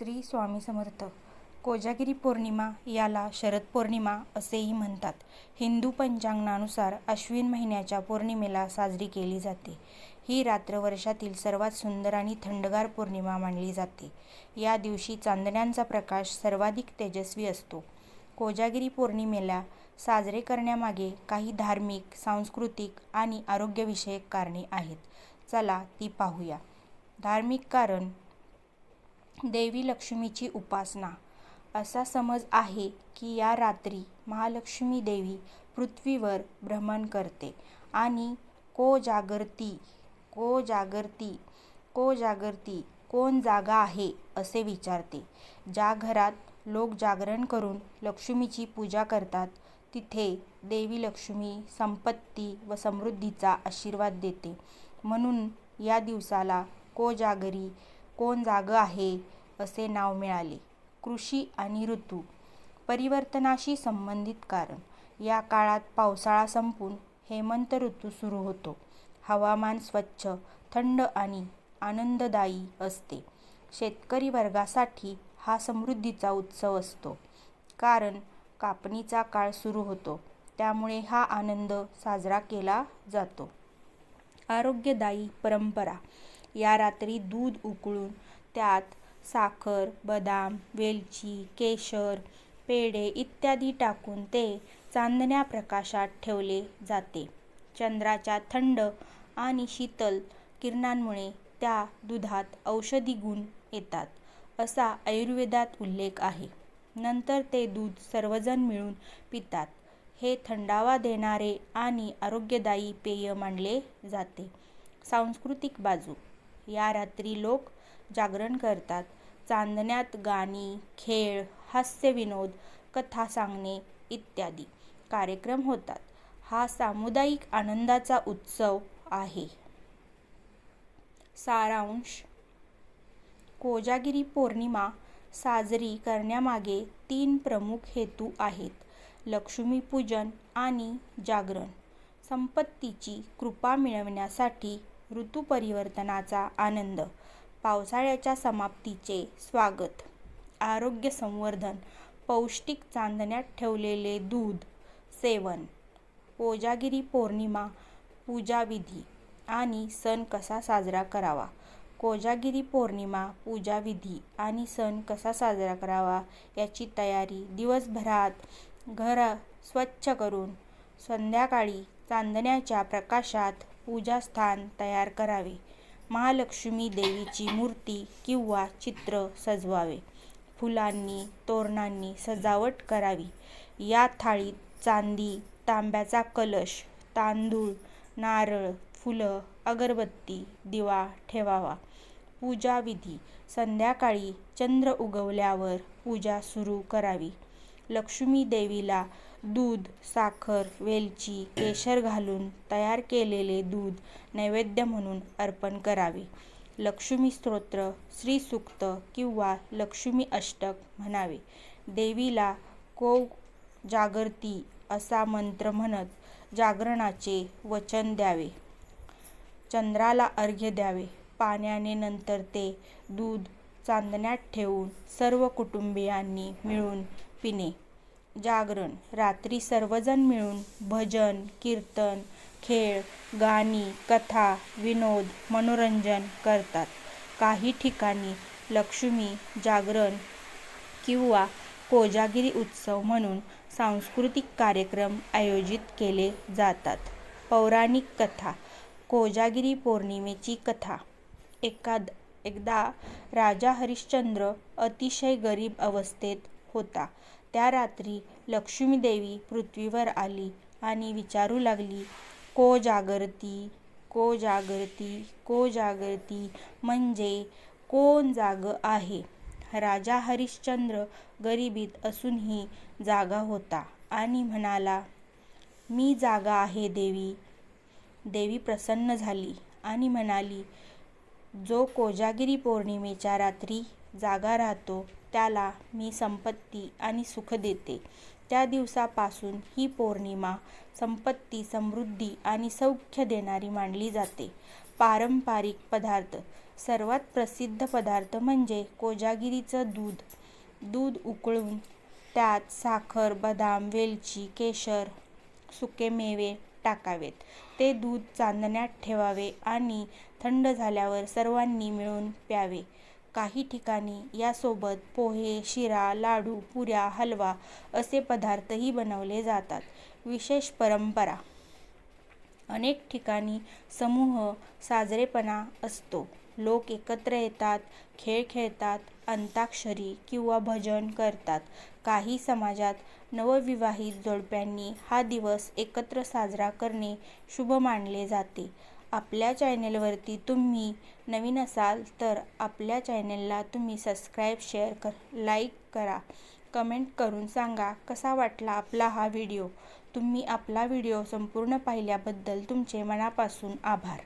श्री स्वामी समर्थ कोजागिरी पौर्णिमा याला शरद पौर्णिमा असेही म्हणतात. हिंदू पंचांगानुसार अश्विन महिन्याच्या पौर्णिमेला साजरी केली जाते. ही रात्र वर्षातील सर्वात सुंदर आणि थंडगार पौर्णिमा मानली जाते. या दिवशी चांदण्यांचा प्रकाश सर्वाधिक तेजस्वी असतो. कोजागिरी पौर्णिमेला साजरे करण्यामागे काही धार्मिक, सांस्कृतिक आणि आरोग्यविषयक कारणे आहेत. चला ती पाहूया. धार्मिक कारण देवी लक्ष्मीची उपासना असा समज आहे की या रात्री महालक्ष्मी देवी पृथ्वीवर भ्रमण करते आणि को-जागर्ती को-जागर्ती को-जागर्ती कोण जागा आहे असे विचारते. ज्या घरात लोक जागरण करून लक्ष्मीची पूजा करतात तिथे देवी लक्ष्मी संपत्ती व समृद्धीचा आशीर्वाद देते. म्हणून या दिवसाला कोजागरी कोण जागं आहे असे नाव मिळाले. कृषी आणि ऋतू परिवर्तनाशी संबंधित कारण या काळात पावसाळा संपून हेमंत ऋतू सुरू होतो. हवामान स्वच्छ, थंड आणि आनंददायी असते. शेतकरी वर्गासाठी हा समृद्धीचा उत्सव असतो. कारण कापणीचा काळ सुरू होतो त्यामुळे हा आनंद साजरा केला जातो. आरोग्यदायी परंपरा या रात्री दूध उकळून त्यात साखर, बदाम, वेलची, केशर, पेढे इत्यादी टाकून ते चांदण्या प्रकाशात ठेवले जाते. चंद्राच्या थंड आणि शीतल किरणांमुळे त्या दुधात औषधी गुण येतात असा आयुर्वेदात उल्लेख आहे. नंतर ते दूध सर्वजण मिळून पितात. हे थंडावा देणारे आणि आरोग्यदायी पेय मानले जाते. सांस्कृतिक बाजू या रात्री लोक जागरण करतात. चांदण्यात गाणी, खेळ, हास्यविनोद, कथा सांगणे इत्यादी कार्यक्रम होतात. हा सामुदायिक आनंदाचा उत्सव आहे. सारांश कोजागिरी पौर्णिमा साजरी करण्यामागे तीन प्रमुख हेतू आहेत. लक्ष्मीपूजन आणि जागरण. संपत्तीची कृपा मिळवण्यासाठी. ऋतू परिवर्तनाचा आनंद. पावसाळ्याच्या समाप्तीचे स्वागत. आरोग्य संवर्धन. पौष्टिक चांदण्यात ठेवलेले दूध सेवन. कोजागिरी पौर्णिमा पूजा विधी आणि सण कसा साजरा करावा कोजागिरी पौर्णिमा पूजाविधी आणि सण कसा साजरा करावा याची तयारी दिवसभरात घर स्वच्छ करून संध्याकाळी चांदण्याच्या प्रकाशात पूजास्थान तयार करावे. महालक्ष्मी देवीची मूर्ती किंवा चित्र सजवावे. फुलांनी, तोरणांनी सजावट करावी. या थाळीत चांदी, तांब्याचा कलश, तांदूळ, नारळ, फुलं, अगरबत्ती, दिवा ठेवावा. पूजाविधी संध्याकाळी चंद्र उगवल्यावर पूजा सुरू करावी. लक्ष्मी देवीला दूध, साखर, वेलची, केशर घालून तयार केलेले दूध नैवेद्य म्हणून अर्पण करावे. लक्ष्मी स्तोत्र, श्रीसूक्त किंवा लक्ष्मी अष्टक म्हणावे. देवीला को-जागर्ती असा मंत्र म्हणत जागरणाचे वचन द्यावे. चंद्राला अर्घ्य द्यावे. पाण्याने नंतर ते दूध चांदण्यात ठेवून सर्व कुटुंबीयांनी मिळून पिणे. जागरण रात्री सर्वजण मिळून भजन, कीर्तन, खेळ, गाणी, कथा, विनोद, मनोरंजन करतात. काही ठिकाणी लक्ष्मी जागरण किंवा कोजागिरी उत्सव म्हणून सांस्कृतिक कार्यक्रम आयोजित केले जातात. पौराणिक कथा कोजागिरी पौर्णिमेची कथा एकाद एकदा राजा हरिश्चंद्र अतिशय गरीब अवस्थेत होता. त्या रात्री लक्ष्मीदेवी पृथ्वीवर आली आणि विचारू लागली को जागृती को-जागर्ती को जागृती म्हणजे कोण जाग आहे. राजा हरिश्चंद्र गरिबीत असूनही जागा होता आणि म्हणाला मी जागा आहे देवी. देवी प्रसन्न झाली आणि म्हणाली जो कोजागिरी पौर्णिमेच्या रात्री जागा राहतो त्याला मी संपत्ती आणि सुख देते. त्या दिवसापासून ही पौर्णिमा संपत्ती समृद्धी आणि सौख्य देणारी मानली जाते. पारंपरिक पदार्थ. सर्वात प्रसिद्ध पदार्थ म्हणजे कोजागिरीचं दूध. दूध उकळून त्यात साखर बदाम वेलची केशर सुके मेवे टाकावेत. ते दूध चांदण्यात ठेवावे आणि थंड झाल्यावर सर्वांनी मिळून प्यावे. काही ठिकाणी यासोबत पोहे शिरा लाडू पुऱ्या हलवा असे पदार्थही बनवले जातात. विशेष परंपरा. अनेक ठिकाणी समूह साजरेपणा असतो. लोक एकत्र येतात खेळ खेळतात अंताक्षरी किंवा भजन करतात. काही समाजात नवविवाहित जोडप्यांनी हा दिवस एकत्र साजरा करणे शुभ मानले जाते. आपल्या चॅनेलवरती तुम्ही नवीन असाल तर आपल्या चॅनेलला तुम्ही सबस्क्राईब शेअर कर लाईक करा. कमेंट करून सांगा कसा वाटला आपला हा व्हिडिओ. तुम्ही आपला व्हिडिओ संपूर्ण पाहिल्याबद्दल तुमचे मनापासून आभार.